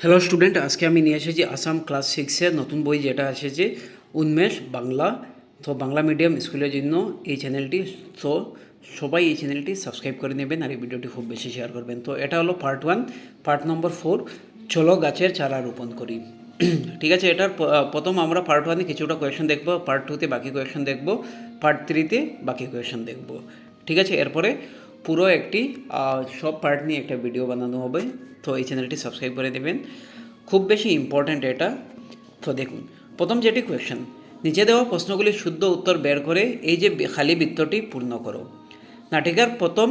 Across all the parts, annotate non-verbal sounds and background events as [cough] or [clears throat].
Hello student আজকে আমি নিয়ে এসেছি আসাম ক্লাস সিক্সের নতুন বই যেটা এসেছে উন্মেষ বাংলা। তো বাংলা মিডিয়াম স্কুলের জন্য এই চ্যানেলটি তো সবাই এই চ্যানেলটি সাবস্ক্রাইব করে নেবেন আর এই ভিডিওটি খুব বেশি শেয়ার করবেন। তো এটা হলো part one part number four চলো গাছের চারা রোপণ করি। [clears throat] ঠিক আছে, এটার প্রথম আমরা পার্ট ওয়ানে কিছুটা কোয়েশন দেখব পার্ট টুতে বাকি কোয়েশন দেখব পার্ট থ্রিতে বাকি কোয়েশন দেখব। ঠিক আছে, এরপরে পুরো একটি সব পার্ট নিয়ে একটা ভিডিও বানানো হবে। তো এই চ্যানেলটি সাবস্ক্রাইব করে দেবেন। খুব বেশি ইম্পর্ট্যান্ট এটা। তো দেখুন, প্রথম যেটি কোয়েশন নিচে দেওয়া প্রশ্নগুলির শুদ্ধ উত্তর বের করে এই যে খালি বৃত্তটি পূর্ণ করো। নাটিকার প্রথম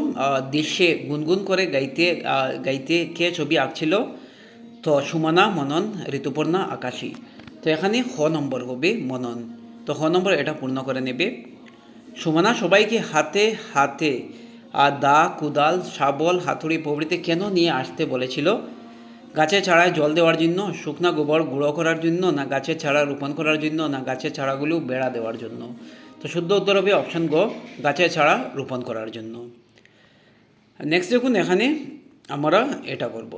দৃশ্যে গুনগুন করে গাইতে গাইতে কে ছবি আঁকছিল? তো সুমনা, মনন, ঋতুপর্ণা, আকাশী। তো এখানে খ নম্বর হবে মনন। তো খ নম্বর এটা পূর্ণ করে নেবে। সুমনা সবাইকে হাতে হাতে আর দা, কুদাল, শাবল, হাতুড়ি প্রভৃতি কেন নিয়ে আসতে বলেছিল? গাছের চারায় জল দেওয়ার জন্য, শুকনা গোবর গুঁড়ো করার জন্য, না গাছের চারা রোপণ করার জন্য, না গাছের চারাগুলো বেড়া দেওয়ার জন্য? তো শুদ্ধ উত্তর হবে অপশন গ গাছের চারা রোপণ করার জন্য। নেক্সট দেখুন, এখানে আমরা এটা করব।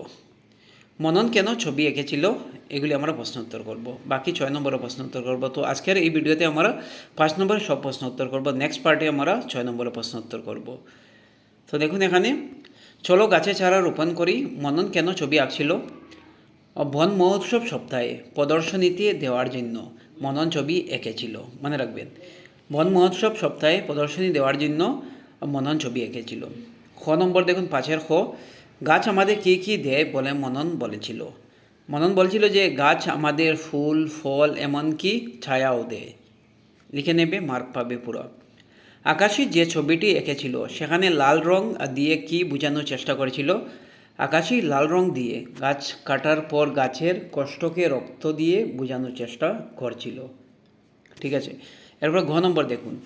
মনন কেন ছবি এঁকেছিল? এগুলি আমরা প্রশ্ন উত্তর করব। বাকি ছয় নম্বরের প্রশ্ন উত্তর করব। তো আজকের এই ভিডিওতে আমরা পাঁচ নম্বরে সব প্রশ্ন উত্তর করব। নেক্সট পার্টে আমরা ছয় নম্বরের প্রশ্ন উত্তর করব। তো দেখুন এখানে, চলো গাছে চারা রোপণ করি, মনন কেন ছবি আঁকছিল? বন মহোৎসব সপ্তাহে, প্রদর্শনীতে দেওয়ার জন্য মনন ছবি এঁকেছিল। মনে রাখবেন। বন মহোৎসব সপ্তাহে প্রদর্শনী দেওয়ার জন্য মনন ছবি এঁকেছিল। খ নম্বর দেখুন, পাঁচের খ। গাছ আমাদের কী কী দেয় বলে মনন বলেছিল। মনন বলছিল যে, গাছ আমাদের ফুল, ফল, এমনকি ছায়াও দেয়। লিখে নেবে, মার্ক পাবে পুরো। আকাশী যে ছবিটি এঁকেছিল, সেখানে লাল রং দিয়ে কি বোঝানোর চেষ্টা করেছিল? আকাশী লাল রং দিয়ে গাছ কাটার পর গাছের কষ্টকে রক্ত দিয়ে বোঝানোর চেষ্টা করছিল। ঠিক আছে, এরপর ঘ নম্বর দেখুন।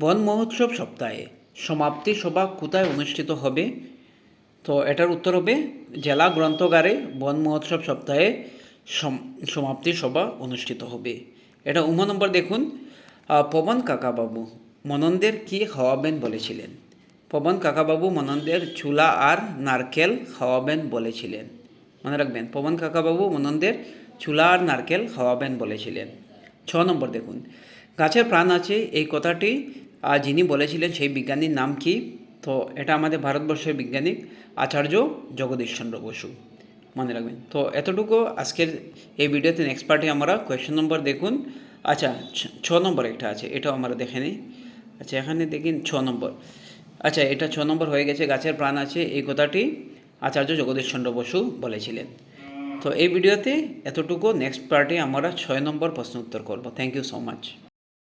বন মহোৎসব সপ্তাহে সমাপ্তি সভা কোথায় অনুষ্ঠিত হবে? তো এটার উত্তর হবে জেলা গ্রন্থগারে বন মহোৎসব সপ্তাহে সম- সমাপ্তি সভা অনুষ্ঠিত হবে। এটা উম নম্বর দেখুন। পবন কাকাবাবু মনন্দের কি খাওয়াবেন বলেছিলেন? পবন কাকাবাবু মনন্দের চুলা আর নারকেল খাওয়াবেন বলেছিলেন। মনে রাখবেন, পবন কাকাবাবু মনন্দের চুলা আর নারকেল খাওয়াবেন বলেছিলেন। ছ নম্বর দেখুন, গাছের প্রাণ আছে, এই কথাটি যিনি বলেছিলেন সেই বিজ্ঞানীর নাম কি? তো এটা আমাদের ভারতবর্ষের বিজ্ঞানী আচার্য জগদীশচন্দ্র বসু। মনে রাখবেন, তো এতটুকু আজকের এই ভিডিওতে নেক্সট পার্টে আমরা কোয়েশ্চেন নম্বর দেখুন। আচ্ছা ছ নম্বর একটা আছে, এটাও আমরা দেখে নিই। আচ্ছা এখানে দেখিন ছ নম্বর। আচ্ছা এটা ছ নম্বর হয়ে গেছে, গাছের প্রাণ আছে, এই কথাটি আচার্য জগদীশ চন্দ্র বসু বলেছিলেন। তো এই ভিডিওতে এতটুকু নেক্সট পার্টে আমরা ছয় নম্বর প্রশ্ন উত্তর করব। Thank you so much